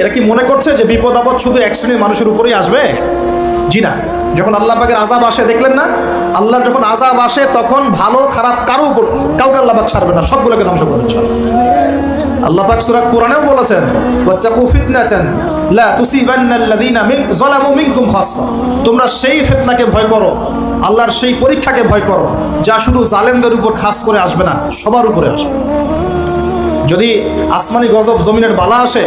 এরা কি মনে করছে যে বিপদ আপদ শুধু এক শ্রেণির মানুষের উপরেই আসবে? জি না। যখন আল্লাহ পাকের আজাব আসে, দেখলেন না? আল্লাহর যখন আজাব আসে, তখন ভালো, খারাপ কারও উপর কাউকে আল্লাহ পাক ছাড়বে না, সবগুলোকে ধ্বংস করবে আল্লাহ পাক কোরআনেও বলেছেন, ওয়াত্তাকু ফিতনাতান লা তুসিবান্নাল্লাযীনা মিন, যালামু মিনকুম খাসসা। তোমরা সেই ফিতনাকে ভয় করো, আল্লাহর সেই পরীক্ষাকে ভয় করো, যা শুধু জালেমদের উপর খাস করে আসবে না, সবার উপরে আসবে। যদি আসমানি গজব জমিনের বালা আসে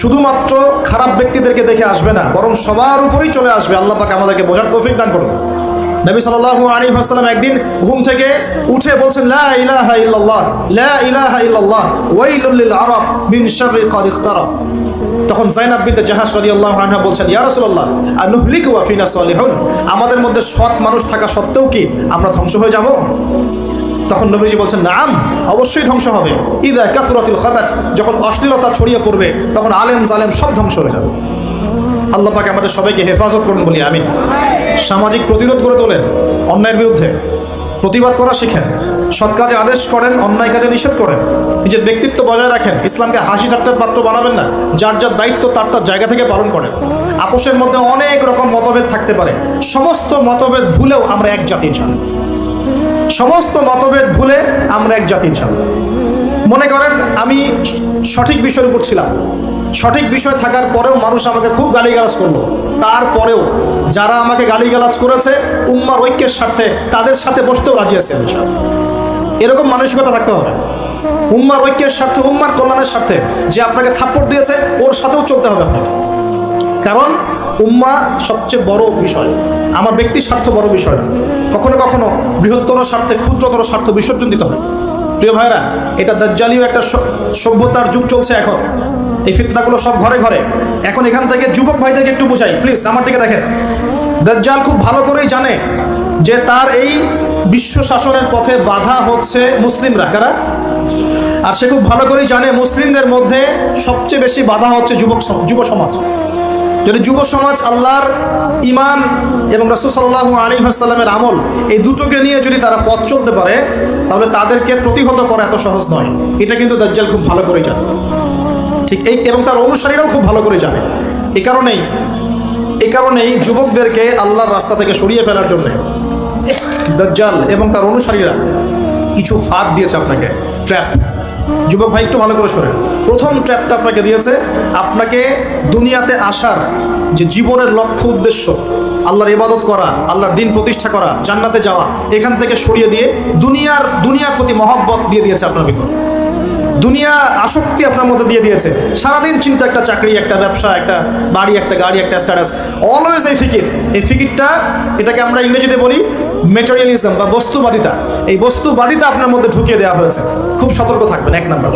শুধুমাত্র খারাপ ব্যক্তিদেরকে দেখে আসবে না, বরং সবার উপরেই চলে আসবে। আল্লাহ পাক আমাদেরকে বোঝার তৌফিক দান করুন। নবী সাল্লাল্লাহু আলাইহি ওয়াসাল্লাম একদিন ঘুম থেকে উঠে বলছেন, লা ইলাহা ইল্লাল্লাহ, লা ইলাহা ইল্লাল্লাহ, ওয়াইলুল লিল আরব মিন শাররি ক্বাদ ইখতারাব তখন জাইনাব বিনতে জাহাজ রাদিয়াল্লাহু আনহা বলছেন, ইয়া রাসূলুল্লাহ আনুহলিকু ওয়া ফিনা সালিহুন? আমাদের মধ্যে সৎ মানুষ থাকা সত্ত্বেও কি আমরা ধ্বংস হয়ে যাব? তখন নবীজি বলছেন, নাম অবশ্যই ধ্বংস হবে। ইদা কাসুরাতুল খাবাস, যখন অশ্লীলতা ছড়িয়ে পড়বে, তখন আলেম জালেম সব ধ্বংস হয়ে যাবে। আল্লাহ পাকে আমাদের সবাইকে হেফাজত করুন বলি আমি সামাজিক প্রতিরোধ করে তোলেন, অন্যায়ের বিরুদ্ধে। প্রতিবাদ করা শিখেন। সৎ কাজে আদেশ করেন, অন্যায় কাজে নিষেধ করেন। নিজের ব্যক্তিত্ব বজায় রাখেন। ইসলামকে হাসি ঠাট্টার পাত্র বানাবেন না। যার যার দায়িত্ব, তার তার জায়গা থেকে পালন করেন। আপোষের মধ্যে অনেক রকম মতভেদ থাকতে পারে। সমস্ত মতভেদ ভুলেও আমরা এক জাতি চান সমস্ত মতভেদ ভুলে আমরা এক জাতি চান মনে করেন, আমি সঠিক বিষয়ের উপর ছিলাম। সঠিক বিষয় থাকার পরেও মানুষ আমাকে খুব গালিগালাজ করল। তারপরেও যারা আমাকে গালিগালাজ করেছে, উম্মার ঐক্যের স্বার্থে তাদের সাথে বসতেও রাজি আছে। এরকম মানসিকতা থাকতে হবে। উম্মার ঐক্যের স্বার্থে, উম্মার কল্যাণের স্বার্থে যে আপনাকে থাপ্পড় দিয়েছে, ওর সাথেও চলতে হবে আপনাকে। কারণ উম্মা সবচেয়ে বড় বিষয়। আমার ব্যক্তি স্বার্থ বড় বিষয়। কখনো কখনো বৃহত্তর স্বার্থে, ক্ষুদ্রতর স্বার্থ বিসর্জন দিতে হয়। প্রিয় ভাইরা এটা দাজ্জালীয় একটা সভ্যতার যুগ চলছে এখন। এই ফিতনাগুলো সব ঘরে ঘরে। এখন এখান থেকে যুবক ভাইদেরকে একটু বোঝাই। প্লিজ, আমার দিকে দেখেন। দাজ্জাল খুব ভালো করেই জানে যে তার এই বিশ্ব শাসনের পথে বাধা হচ্ছে মুসলিমরা। কারা? আর সে খুব ভালো করেই জানে মুসলিমদের মধ্যে সবচেয়ে বেশি বাধা হচ্ছে যুবক যুব সমাজ। যদি যুব সমাজ আল্লাহর ইমান এবং রসুল সাল্লাহ আলী সাল্লামের আমল এই দুটোকে নিয়ে যদি তারা পথ চলতে পারে, তাহলে তাদেরকে প্রতিহত করা এত সহজ নয়। এটা কিন্তু দাজ্জাল খুব ভালো করে জানে। ঠিক এই এবং তার অনুসারীরাও খুব ভালো করে জানে। এ কারণেই এ কারণেই যুবকদেরকে আল্লাহর রাস্তা থেকে সরিয়ে ফেলার জন্য দাজ্জাল এবং তার অনুসারীরা কিছু ফাঁদ দিয়েছে আপনাকে। ট্র্যাপ। যুবক ভাই, একটু ভালো করে শোনেন। প্রথম ট্র্যাপটা আপনাকে দিয়েছে, আপনাকে দুনিয়াতে আসার যে জীবনের লক্ষ্য উদ্দেশ্য, আল্লাহর ইবাদত করা, আল্লাহর দিন প্রতিষ্ঠা করা, জান্নাতে যাওয়া, এখান থেকে সরিয়ে দিয়ে দুনিয়ার দুনিয়ার প্রতি মহব্বত দিয়ে দিয়েছে আপনার ভিতরে। দুনিয়া আসক্তি আপনার মধ্যে দিয়ে দিয়েছে। সারাদিন চিন্তা, একটা চাকরি, একটা ব্যবসা, একটা বাড়ি, একটা গাড়ি, একটা স্ট্যাটাস অলওয়েজ এই ফিকির। এই ফিকিরটা, এটাকে আমরা ইংরেজিতে বলি মেটেরিয়ালিজম বা বস্তুবাদিতা। এই বস্তুবাদিতা আপনার মধ্যে ঢুকিয়ে দেওয়া হয়েছে। খুব সতর্ক থাকবেন, এক নাম্বার।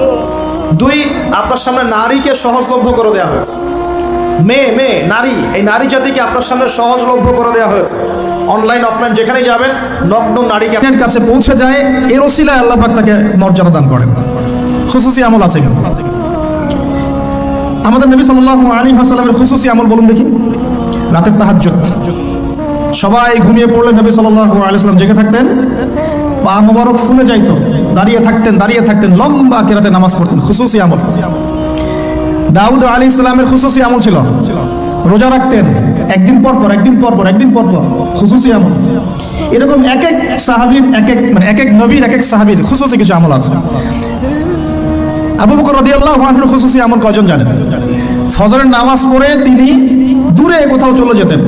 দুই, আপনার সামনে নারীকে সহজলভ্য করে দেওয়া হয়েছে। মেয়ে মেয়ে, নারী, এই নারী জাতিকে আপনার সামনে সহজলভ্য করে দেওয়া হয়েছে। অনলাইন অফলাইন যেখানেই যাবেন, নগ্ন নারীকে আপনার কাছে পৌঁছে যায়, এর ওসিলায় আল্লাহ তাকে মর্যাদা দান করেন। খুসুসি আমল আছে আমাদের নবী সাল্লাল্লাহু আলাইহি ওয়াসাল্লামের খুসুসি আমল বলুন দেখি। রাতের তাহাজ্জুদ। সবাই ঘুমিয়ে পড়লে নবী সাল্লাল্লাহু আলাইহি ওয়াসাল্লাম, জেগে থাকতেন। পা মোবারক ফুলে যাইত। দাঁড়িয়ে থাকতেন দাঁড়িয়ে থাকতেন, লম্বা কেরাতে নামাজ পড়তেন। খুসুসি আমল। দাউদ আলী ইসলামের খুসুসি আমল ছিল। রোজা রাখতেন। একদিন পর পর, একদিন পর পর, একদিন পর পর। খুসুসি আমল। এরকম এক এক সাহাবির, এক এক মানে এক এক নবীর এক এক সাহাবীর খুসুসি কিছু আমল আছে। আবু বকর রাদিয়াল্লাহু আনহুর খুসুসি আমল কয়জন জানেন? ফজরের নামাজ পড়ে তিনি দূরে কোথাও চলে যেতেন।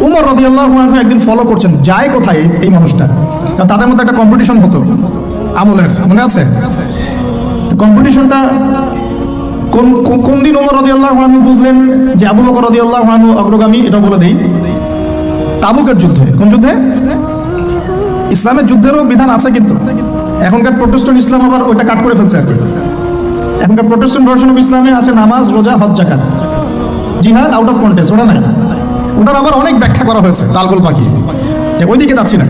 উমর রাদিয়াল্লাহু আনহু একদিন ফলো করছেন, যায় কোথায় এই- মানুষটা? কারণ তাদের মধ্যে একটা কম্পিটিশন হতো, আমলের, মনে আছে? কম্পিটিশনটা কোন কোন- দিন ওমর রাদিয়াল্লাহু আনহু বুঝলেন যে আবু বকর রাদিয়াল্লাহু আনহু অগ্রগামী, এটা বলে দেই। তাবুকের যুদ্ধে, কোন যুদ্ধে? ইসলামের যুদ্ধেরও বিধান আছে কিন্তু। এখনকার প্রোটেস্ট্যান্ট ইসলাম আবার ওইটা কাট করে ফেলছে আর কি। এখনকার প্রোটেস্ট্যান্ট ভার্সন অফ ইসলামে আছে নামাজ, রোজা, হজ জাকাত জিহাদ আউট অফ কন্টেস্ট ওটা নাই। ওটার আবার অনেক ব্যাখ্যা করা হয়েছে, তালগোল পাখি। যে ওইদিকে যাচ্ছি না।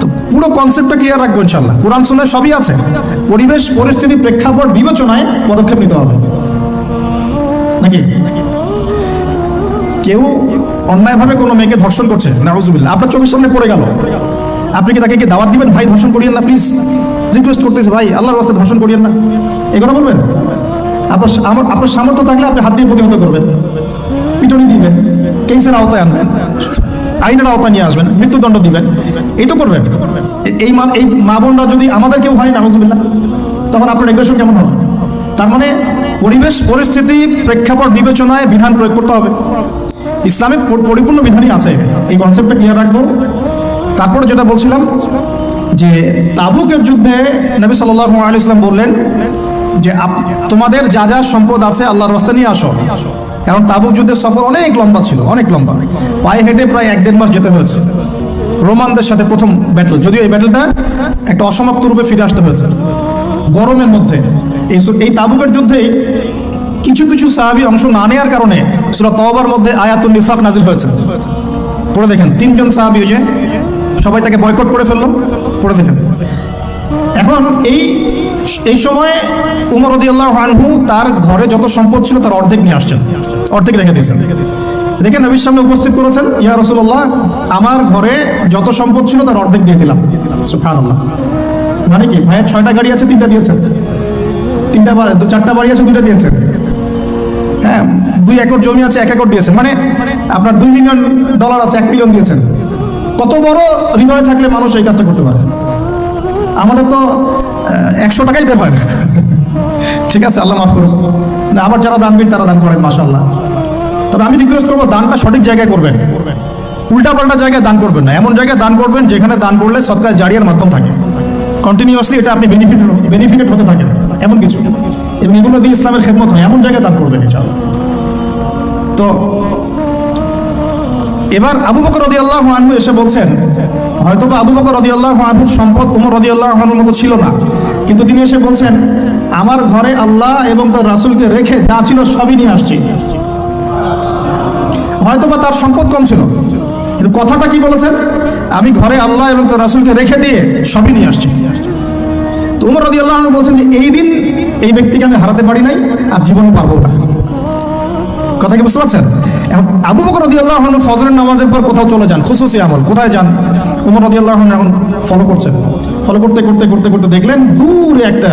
তো পুরো কনসেপ্টটা ক্লিয়ার রাখব ইনশাল্লাহ কোরআন শুনে সবই আছে। পরিবেশ, পরিস্থিতি, প্রেক্ষাপট, বিবেচনায় পদক্ষেপ নিতে হবে। নাকি? কেউ অন্যায়ভাবে কোনো মেয়েকে ধর্ষণ করছে, নাউজুবিল্লাহ। আপনার চোখের সামনে পড়ে গেল। আপনি কি তাকে কি দাওয়াত দিবেন? ভাই, ধর্ষণ করিয়েন না প্লিজ রিকোয়েস্ট করতেছি, ভাই, আল্লাহর রাস্তায় ধর্ষণ করিয়েন না। এই কথা বলবেন? আপনার আপনার সামর্থ্য থাকলে আপনি হাত দিয়ে প্রতিহত করবেন। পিটনি দিবেন, কেসের আওতায় আনবেন, আইনের আওতায় নিয়ে আসবেন, মৃত্যুদণ্ড দিবেন। এই তো করবেন। এই মা এই মা বোনরা যদি আমাদের কেউ হয় না নাহজুবিল্লাহ তখন আপনার এগ্রেশন কেমন হবে? তার মানে পরিবেশ পরিস্থিতি প্রেক্ষাপট বিবেচনায় বিধান প্রয়োগ করতে হবে। ইসলামে পরিপূর্ণ বিধানই আছে। এই কনসেপ্টটা ক্লিয়ার রাখব। তারপরে যেটা বলছিলাম যে তাবুকের যুদ্ধে নবী সাল্লাল্লাহু আলাইহি ইসলাম বললেন যে তোমাদের যা যা সম্পদ আছে আল্লাহর রাস্তা নিয়ে আসো। কারণ তাবুক যুদ্ধের সফর অনেক লম্বা ছিল, অনেক লম্বা। পায়ে হেঁটে প্রায় এক দেড় মাস যেতে হয়েছে। রোমানদের সাথে প্রথম ব্যাটল যদিও এই ব্যাটলটা একটা অসমাপ্ত রূপে ফিরে আসতে হয়েছে। গরমের মধ্যে এই তাবুকের যুদ্ধে কিছু কিছু সাহাবি অংশ না নেওয়ার কারণে সুরা তওবার মধ্যে আয়াতুল নিফাক নাজিল হয়েছে। পড়ে দেখেন, তিনজন সাহাবি যে সবাই তাকে বয়কট করে ফেলল। পড়ে দেখেন। এখন এই এই সময় উমর রদিয়াল্লাহ আনহু তার ঘরে যত সম্পদ ছিল তার অর্ধেক নিয়ে আসছেন। অর্ধেক রেখে দিয়েছেন। রেখে নবীর সামনে উপস্থিত করেছেন, ইয়া রসুল্লাহ আমার ঘরে যত সম্পদ ছিল তার অর্ধেক দিয়ে দিলাম। সুবহানাল্লাহ। মানে কি ভাইয়ের ছয়টা গাড়ি আছে, তিনটা দিয়েছেন? তিনটা বাড়ি, চারটা বাড়ি আছে, দুইটা দিয়েছেন? হ্যাঁ দুই একর জমি আছে, এক একর দিয়েছেন। মানে আপনার দুই মিলিয়ন ডলার আছে, এক মিলিয়ন দিয়েছেন। কত বড় হৃদয় থাকলে মানুষ এই কাজটা করতে পারে? আমাদের তো একশো টাকাই বের হয় ঠিক আছে, আল্লাহ মাফ করুন আবার যারা দানবীর তারা দান করেন মাসাল্লাহ তবে আমি রিকোয়েস্ট করব, দানটা সঠিক জায়গায় করবেন। উল্টা পাল্টা জায়গায় দান করবেন না। এমন জায়গায় দান করবেন যেখানে দান করলে সৎকার জারিয়ার মাধ্যম থাকে। কন্টিনিউয়াসলি এটা আপনি বেনিফিট বেনিফিটেড হতে থাকেন। এমন কিছু। এবং এগুলো দিয়ে ইসলামের খেদমত হয়। এমন জায়গায় দান করবেন, ইনশাআল্লাহ। তো এবার আবু বকর রদি আল্লাহ আনহু এসে বলছেন হয়তো বা আবু বকর রদি আল্লাহ আনহুর সম্পদ উমর রদি আল্লাহ আনহুর মতো ছিল না। কিন্তু তিনি এসে বলছেন, আমার ঘরে আল্লাহ এবং তার রাসূলকে রেখে যা ছিল সবই নিয়ে আসছি। হয়তো বা তার সম্পদ কম ছিল, কিন্তু কথাটা কি বলেছেন? আমি ঘরে আল্লাহ এবং তার রাসূলকে রেখে দিয়ে সবই নিয়ে আসছি। তো উমর রদি আল্লাহ বলছেন যে, এই দিন এই ব্যক্তিকে আমি হারাতে পারি নাই আর জীবনে পারব না। কথা কি বুঝতে পারছেন? আবু বকর রদিয়াল্লাহ ফজরের নামাজের পর কোথাও চলে যান খুশুসি আমল, কোথায় যান? উমর রদিয়াল্লাহ এখন ফলো করছেন। ফলো করতে করতে করতে করতে দেখলেন দূরে একটা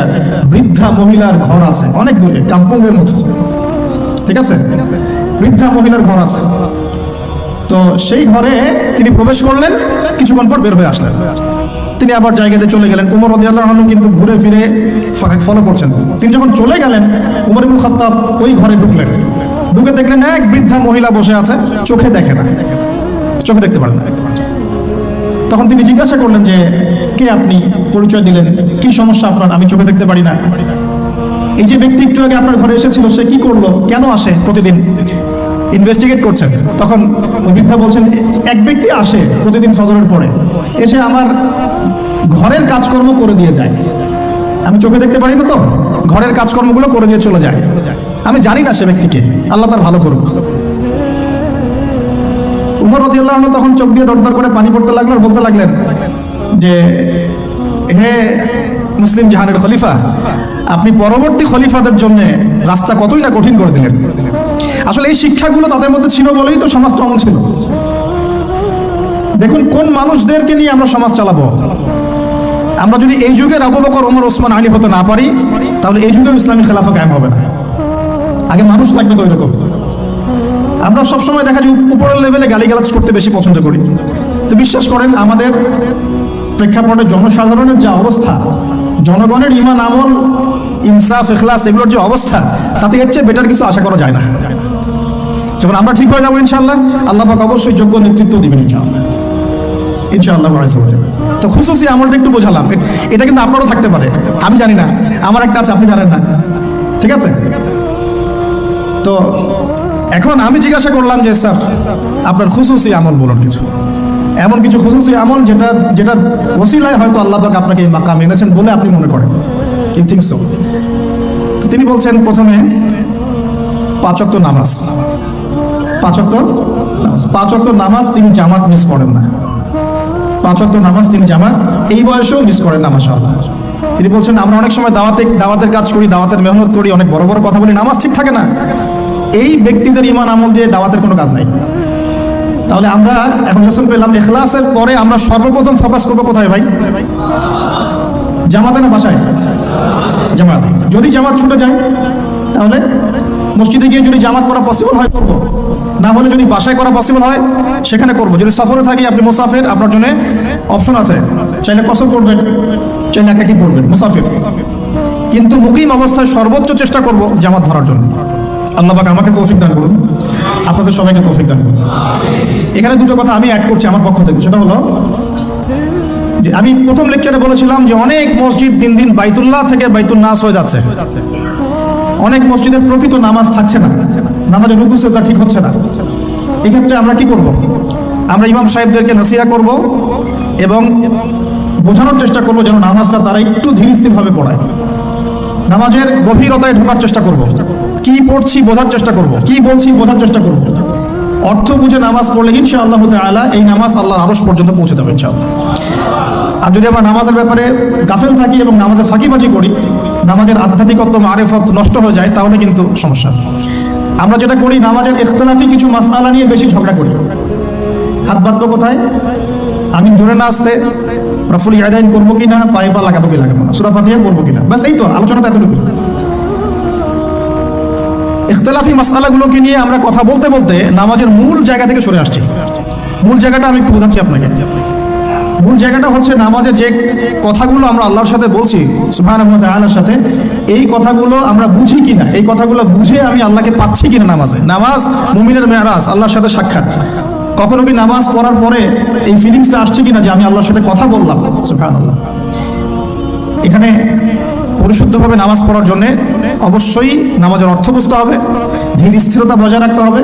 বৃদ্ধা মহিলার ঘর আছে, অনেক দূরে কাম্পঙ্গের মতো। ঠিক আছে? বৃদ্ধা মহিলার ঘর আছে। তো সেই ঘরে তিনি প্রবেশ করলেন, কিছুক্ষণ পর বের হয়ে আসলেন। তিনি আবার জায়গাতে চলে গেলেন। উমর রদিয়াল্লাহ কিন্তু ঘুরে ফিরে ফলো করছেন। তিনি যখন চলে গেলেন, উমর ইবুল খাত্তাব ওই ঘরে ঢুকলেন। ঢুকে দেখলেন এক বৃদ্ধা মহিলা বসে আছে, চোখে দেখে না। চোখে দেখতে পারেন না। তখন তিনি জিজ্ঞাসা করলেন যে, কে আপনি? পরিচয় দিলেন। কি সমস্যা আপনার? আমি চোখে দেখতে পারি না। এই যে ব্যক্তি একটু আগে আপনার ঘরে এসেছিল, সে কি করল? কেন আসে প্রতিদিন? ইনভেস্টিগেট করছেন। তখন বৃদ্ধা বলছেন, এক ব্যক্তি আসে প্রতিদিন ফজরের পরে। এসে আমার ঘরের কাজকর্ম করে দিয়ে যায়। আমি চোখে দেখতে পারি না তো? ঘরের কাজকর্মগুলো করে দিয়ে চলে যায়। আমি জানি না সে ব্যক্তিকে। আল্লাহ তার ভালো করুক। উমর রদিয়াল্লাহ তখন চোখ দিয়ে দরদর করে পানি পড়তে লাগল আর বলতে লাগলেন যে, হে মুসলিম জাহানের খলিফা, আপনি পরবর্তী খলিফাদের জন্য রাস্তা কতই না কঠিন করে দিলেন? আসলে এই শিক্ষাগুলো তাদের মধ্যে ছিল বলেই তো সমাজটা অমন ছিল। দেখুন, কোন মানুষদেরকে নিয়ে আমরা সমাজ চালাবো? আমরা যদি এই যুগের আবু বকর ওমর ওসমান, আলী হতে না পারি, তাহলে এই যুগেও ইসলামী খেলাফা কায়েম হবে না। আগে মানুষ লাগবে তো এরকম। আমরা সবসময় দেখা যায় উপরের লেভেলে গালিগালাজ করতে বেশি পছন্দ করি। তো বিশ্বাস করেন, আমাদের প্রেক্ষাপটে জনসাধারণের যে অবস্থা, জনগণের ইমান আমল, ইনসাফ এখলাস এগুলোর যে অবস্থা, তাতে চেয়ে বেটার কিছু আশা করা যায় না। যখন আমরা ঠিক হয়ে যাব ইনশাল্লাহ আল্লাহ পাক অবশ্যই যোগ্য নেতৃত্ব দিবেন ইনশাআল্লাহ। ইনশাআল্লাহ তো খুশুসি আমলটা একটু বোঝালাম। এটা কিন্তু আপনারও থাকতে পারে। আমি জানি না। আমার একটা আছে, আপনি জানেন না। ঠিক আছে? তো এখন আমি জিজ্ঞাসা করলাম যে, স্যার, আপনার খুশুসি আমল বলুন কিছু। এমন কিছু খুশুসি আমল যেটা যেটা ওসিলায় হয়তো আল্লাহ পাক আপনাকে এই মাকাম এনেছেন বলে আপনি মনে করেন। ইউ থিঙ্ক সো তো তিনি বলছেন, প্রথমে পাঁচক্ত নামাজ। পাঁচক্ত পাঁচক্ত নামাজ। তিনি জামাত মিস করেন না। পাঁচক্ত নামাজ তিনি জামাত, এই বয়সেও মিস করেন না, মাশাআল্লাহ। তিনি বলছেন, আমরা অনেক সময় দাওয়াতে, দাওয়াতের কাজ করি, দাওয়াতের মেহনত করি, অনেক বড় বড় কথা বলি, নামাজ ঠিক থাকে না। এই ব্যক্তিদের ইমান আমল দিয়ে দাওয়াতের কোনো কাজ নাই। তাহলে আমরা এখন লেসন পেলাম এখলাসের পরে আমরা সর্বপ্রথম ফোকাস করব কোথায় ভাই? জামাতে না বাসায়? জামাতে। যদি জামাত ছুটে যায়, তাহলে মসজিদে গিয়ে যদি জামাত করা পসিবল হয়, করব। না হলে যদি বাসায় করা পসিবল হয়, সেখানে করব। যদি সফরে থাকি, আপনি মুসাফির, আপনার জন্য অপশন আছে। চাইলে কসর করবেন, চাইলে একাকি পড়বেন, মুসাফির। কিন্তু মুকিম অবস্থায় সর্বোচ্চ চেষ্টা করব জামাত ধরার জন্য। আল্লাহ আমাকে তৌফিক দান করুন। আপনাদের সবাইকে তৌফিক দান করুন। এখানে দুটো কথা আমি অ্যাড করছি আমার পক্ষ থেকে। সেটা হলো যে আমি প্রথম লেকচারে বলেছিলাম যে অনেক মসজিদ দিন দিন বাইতুল্লাহ থেকে বাইতুল নাস হয়ে যাচ্ছে। অনেক মসজিদের প্রকৃত নামাজ থাকছে না। নামাজের রুকু সেজদা ঠিক হচ্ছে না। এক্ষেত্রে আমরা কি করব? আমরা ইমাম সাহেবদেরকে নসিহা করব এবং বোঝানোর চেষ্টা করব যেন নামাজটা তারা একটু ধীর স্থিরভাবে পড়ায়। নামাজের গভীরতায় ঢোকার চেষ্টা করব। কি পড়ছি বোঝার চেষ্টা করব, কি বলছি বোঝার চেষ্টা করব। অর্থ বুঝে নামাজ পড়লে ইনশা আল্লাহ আলা এই নামাজ আল্লাহ আরস পর্যন্ত পৌঁছে ইনশাআল্লাহ। আর যদি আমরা নামাজের ব্যাপারে গাফেল থাকি এবং নামাজে ফাঁকিবাজি করি, নামাজের আধ্যাত্মিকত্ব, মারেফত নষ্ট হয়ে যায়, তাহলে কিন্তু সমস্যা। আমরা যেটা করি, নামাজের ইখতলাফি কিছু মাসআলা নিয়ে বেশি ঝগড়া করি। হাত বাঁধবো কোথায়? আমি জোরে না আসতে রফুল ইয়াদাইন করব কি না পায়ে পা লাগাবো কি লাগাবো না, সুরা ফাতিহা পড়ব কি না ব্যাস এই তো আলোচনা তো এতটুকু ইখতলাফি মাসালাগুলোকে নিয়ে আমরা কথা বলতে বলতে নামাজের মূল জায়গা থেকে সরে আসছি। মূল জায়গাটা আমি একটু বোঝাচ্ছি আপনাকে। মূল জায়গাটা হচ্ছে নামাজে যে কথাগুলো আমরা আল্লাহর সাথে বলছি সুবহান আল্লাহর সাথে, এই কথাগুলো আমরা বুঝি কিনা, এই কথাগুলো বুঝে আমি আল্লাহকে পাচ্ছি কিনা নামাজে। নামাজ মুমিনের মেয়ারাজ, আল্লাহর সাথে সাক্ষাৎ। কখনো কি নামাজ পড়ার পরে এই ফিলিংসটা আসছে কিনা যে আমি আল্লাহর সাথে কথা বললাম সুবহান আল্লাহ এখানে পরিশুদ্ধভাবে নামাজ পড়ার জন্য অবশ্যই নামাজের অর্থ বুঝতে হবে ধীর স্থিরতা বজায় রাখতে হবে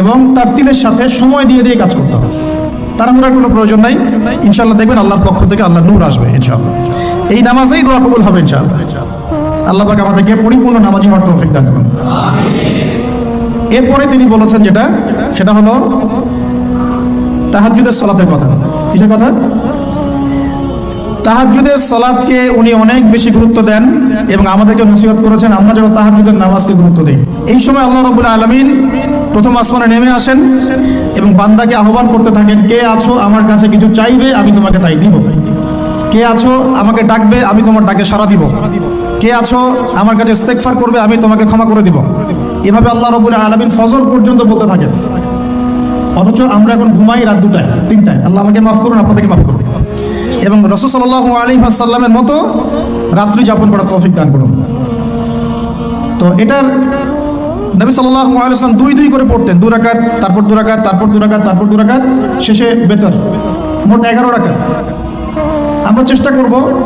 এবং তার তিলের সাথে সময় দিয়ে দিয়ে কাজ করতে হবে। তাড়াহুড়ার কোনো প্রয়োজন নাই। ইনশাল্লাহ দেখবেন আল্লাহর পক্ষ থেকে আল্লাহ নূর আসবে ইনশাল্লাহ এই নামাজেই দোয়া কবুল হবে, ইনশাআল্লাহ। আল্লাহ পাক আমাদেরকে পরিপূর্ণ নামাজি হওয়ার তৌফিক দান করুন। এরপরে তিনি বলেছেন যেটা, সেটা হলো তাহাজ্জুদের সলাতের কথা। কিসের কথা? তাহাজ্জুদের সলাদকে উনি অনেক বেশি গুরুত্ব দেন এবং আমাদেরকে নসিহত করেছেন, আমরা যেন তাহাজ্জুদের নামাজকে গুরুত্ব দিই। এই সময় আল্লাহ রবুল আলমিন প্রথম আসমানে নেমে আসেন এবং বান্দাকে আহ্বান করতে থাকেন, কে আছো? আমার কাছে কিছু চাইবে, আমি তোমাকে তাই দিব। কে আছো? আমাকে ডাকবে, আমি তোমার ডাকে সাড়া দিব। কে আছো? আমার কাছে ইস্তেকফার করবে, আমি তোমাকে ক্ষমা করে দিব। এভাবে আল্লাহ রবুল আলমিন ফজর পর্যন্ত বলতে থাকেন। অথচ আমরা এখন ঘুমাই রাত দুটায়, তিনটায়। আল্লাহ আমাকে মাফ করুন, আপনাদেরকে মাফ করুন। এবং রসুল সাল্লাহ আলী সাল্লামের মতো রাত্রি যাপন করা তৌফিক দান করুন। তো এটার নবী সাল্লাহ আলাইসলাম দুই দুই করে পড়তেন। দু রাকাত, তারপর দু রাকাত, তারপর দু রাকাত, তারপর দু রাকাত, শেষে বেতর। মোট এগারো রাকাত। আমরা চেষ্টা করব,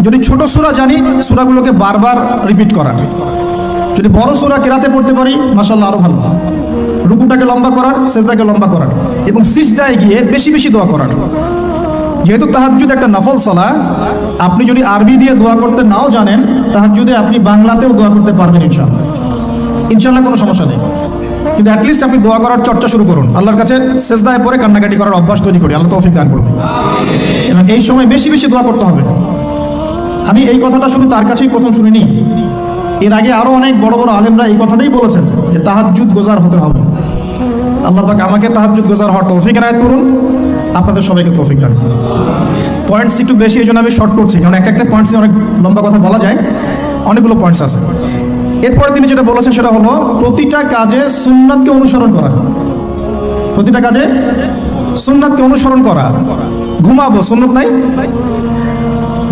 যদি ছোট সুরা জানি, সুরাগুলোকে বারবার রিপিট করার। যদি বড় সুরা কেরাতে পড়তে পারি মাসাল্লাহ আরও ভালো। রুকুটাকে লম্বা করার, সেজদাকে লম্বা করার। এবং সিজদায় গিয়ে বেশি বেশি দোয়া করার। যেহেতু তাহাজুদ একটা নফল সলা আপনি যদি আরবি দিয়ে দোয়া করতে নাও জানেন তাহাজুদে আপনি বাংলাতেও দোয়া করতে পারবেন ইনশাল্লাহ ইনশাল্লাহ কোনো সমস্যা নেই। কিন্তু অ্যাটলিস্ট আপনি দোয়া করার চর্চা শুরু করুন। আল্লাহর কাছে সেজদায় পরে কান্নাকাটি করার অভ্যাস তৈরি করি। আল্লাহ তৌফিক দান করবে এবং এই সময় বেশি বেশি দোয়া করতে হবে। আমি এই কথাটা শুধু তার কাছেই প্রথম শুনিনি। এর আগে আরও অনেক বড় বড় আলেমরা এই কথাটাই বলেছেন যে তাহাজুদ গোজার হতে হবে। আল্লাহ পাক আমাকে তাহাজুদ গোজার হওয়ার তৌফিক এনায়ত করুন। আপনাদের সবাইকে তৌফিক দান। পয়েন্টস একটু বেশি এই জন্য আমি শর্ট করছি, কারণ এক একটা পয়েন্টস অনেক লম্বা কথা বলা যায়। অনেকগুলো পয়েন্টস আছে। এরপরে তিনি যেটা বলেছেন সেটা হলো, প্রতিটা কাজে সুন্নাতকে অনুসরণ করা। প্রতিটা কাজে সুন্নাতকে অনুসরণ করা। ঘুমাবো, সুন্নত নাই?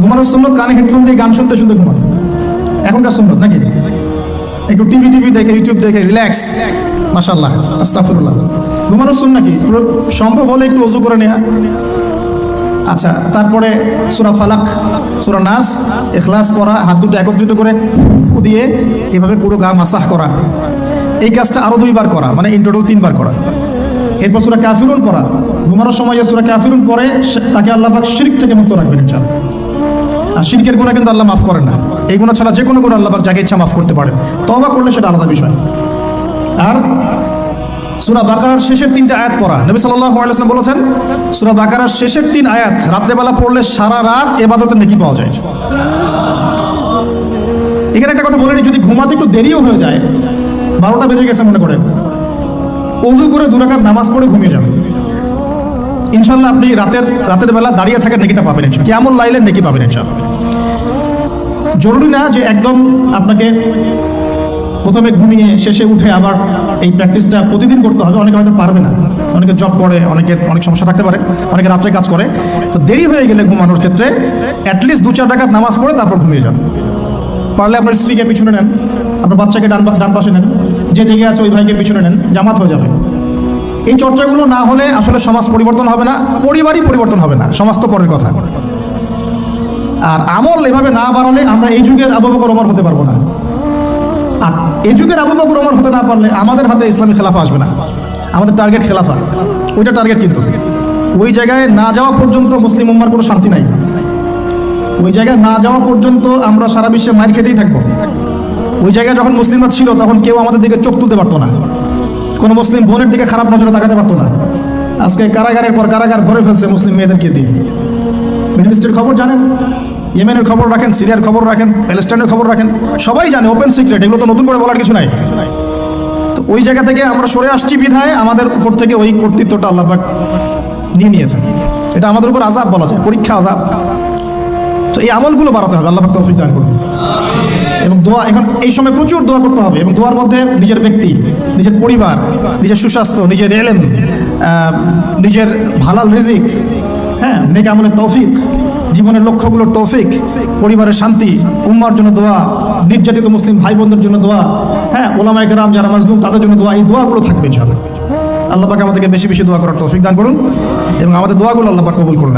ঘুমানোর সুন্নত, কানে হেডফোন দিয়ে গান শুনতে শুনতে ঘুমানো এখনকার সুন্নত নাকি? একটু টিভি টিভি দেখে ইউটিউব দেখে রিল্যাক্স মাসাল্লাহ আস্তাফুল্লাহ ঘুমানোর শুন নাকি? সম্ভব হলে একটু অজু করে নেওয়া আচ্ছা তারপরে সুরা ফালাক, সুরা নাস এখলাস পড়া, হাত দুটো একত্রিত করে দিয়ে এভাবে পুরো গা মাসাহ করা। এই কাজটা আরও দুইবার করা মানে ইন টোটাল তিনবার করা। এরপর সুরা কাফিরুন পড়া। ঘুমানোর সময় যে সুরা কাফিরুন পরে তাকে আল্লাহ পাক শিরিক থেকে মুক্ত রাখবেন ইনশাআল্লাহ। আর শিরকের গুণা কিন্তু আল্লাহ মাফ করেন না। এই গুণা ছাড়া যে কোনো গুণ আল্লাহ পাক যাকে ইচ্ছা মাফ করতে পারেন। তবা করলে সেটা আলাদা বিষয়। আর সুরা বাকারার শেষের তিনটা আয়াত পড়া। নবী সাল্লাল্লাহু আলাইহি ওয়াসাল্লাম বলেছেন সুরা বাকারার শেষের তিন আয়াত রাত্রেবেলা পড়লে সারা রাত এবাদতের নেকি পাওয়া যায়। এখানে একটা কথা বলে নিই, যদি ঘুমাতে একটু দেরিও হয়ে যায় বারোটা বেজে গেছে মনে করে অজু করে দুরাকাত নামাজ পড়ে ঘুমিয়ে যাবেন ইনশাল্লাহ আপনি রাতের রাতের বেলা দাঁড়িয়ে থাকার নেকিটা পাবেন কেমন লাইলের নেকি পাবেন ইনশাল্লাহ জরুরি না যে একদম আপনাকে প্রথমে ঘুমিয়ে শেষে উঠে আবার এই প্র্যাকটিসটা প্রতিদিন করতে হবে। অনেকে হয়তো পারবে না। অনেকে জব করে, অনেকে অনেক সমস্যা থাকতে পারে, অনেকে রাত্রে কাজ করে। তো দেরি হয়ে গেলে ঘুমানোর ক্ষেত্রে অ্যাটলিস্ট দু চার টাকার নামাজ পড়ে তারপর ঘুমিয়ে যান। পারলে আপনার স্ত্রীকে পিছনে নেন, আপনার বাচ্চাকে ডান ডান পাশে নেন, যে জেগে আছে ওই ভাইকে পিছনে নেন, জামাত হয়ে যাবে। এই চর্চাগুলো না হলে আসলে সমাজ পরিবর্তন হবে না, পরিবারই পরিবর্তন হবে না, সমাজ তো পরের কথা। আর আমল এভাবে না বাড়ালে আমরা এই যুগের আবু বকর, ওমর হতে পারব না। এই যুগের আবু বকর ওমর হতে না পারলে আমাদের হাতে ইসলামী খেলাফা আসবে না। আমাদের টার্গেট খেলাফা ওইটা টার্গেট কিন্তু। ওই জায়গায় না যাওয়া পর্যন্ত মুসলিম উম্মার কোনো শান্তি নাই। ওই জায়গায় না যাওয়া পর্যন্ত আমরা সারা বিশ্বে মার খেতেই থাকব। ওই জায়গায় যখন মুসলিমরা ছিল, তখন কেউ আমাদের দিকে চোখ তুলতে পারতো না। কোনো মুসলিম বোনের দিকে খারাপ নজরে তাকাতে পারতো না। আজকে কারাগারের পর কারাগার ভরে ফেলছে মুসলিম মেয়েদেরকে দিয়ে। মিডল খবর জানেন? ইয়েমেনের খবর রাখেন, সিরিয়ার খবর রাখেন, প্যালেস্টাইনের খবর রাখেন, সবাই জানে ওপেন সিক্রেট এগুলো তো নতুন করে বলার কিছু নাই। তো ওই জায়গা থেকে আমরা সরে আসছি বিধায়, আমাদের উপর থেকে ওই কর্তৃত্বটা আল্লাপাক নিয়ে নিয়েছেন। এটা আমাদের উপর আজাব বলা যায়, পরীক্ষা আজাব তো এই আমলগুলো বাড়াতে হবে, আল্লাহ তৌফিক দান করুন। এবং দোয়া, এখন এই সময় প্রচুর দোয়া করতে হবে, এবং দোয়ার মধ্যে নিজের ব্যক্তি, নিজের পরিবার, নিজের সুস্বাস্থ্য, নিজের এলেম নিজের ভালাল রিজিক হ্যাঁ নেক আমলের তৌফিক জীবনের লক্ষ্যগুলোর তৌফিক, পরিবারের শান্তি, উম্মার জন্য দোয়া, নির্যাতিত মুসলিম ভাই বোনদের জন্য দোয়া। হ্যাঁ ওলামায় কেরাম যারা মাজলুম, তাদের জন্য দোয়া, এই দোয়াগুলো থাকবে ইনশাআল্লাহ। আল্লাহ পাক আমাদেরকে বেশি বেশি দোয়া করার তৌফিক দান করুন এবং আমাদের দোয়াগুলো আল্লাহ পাক কবুল করুন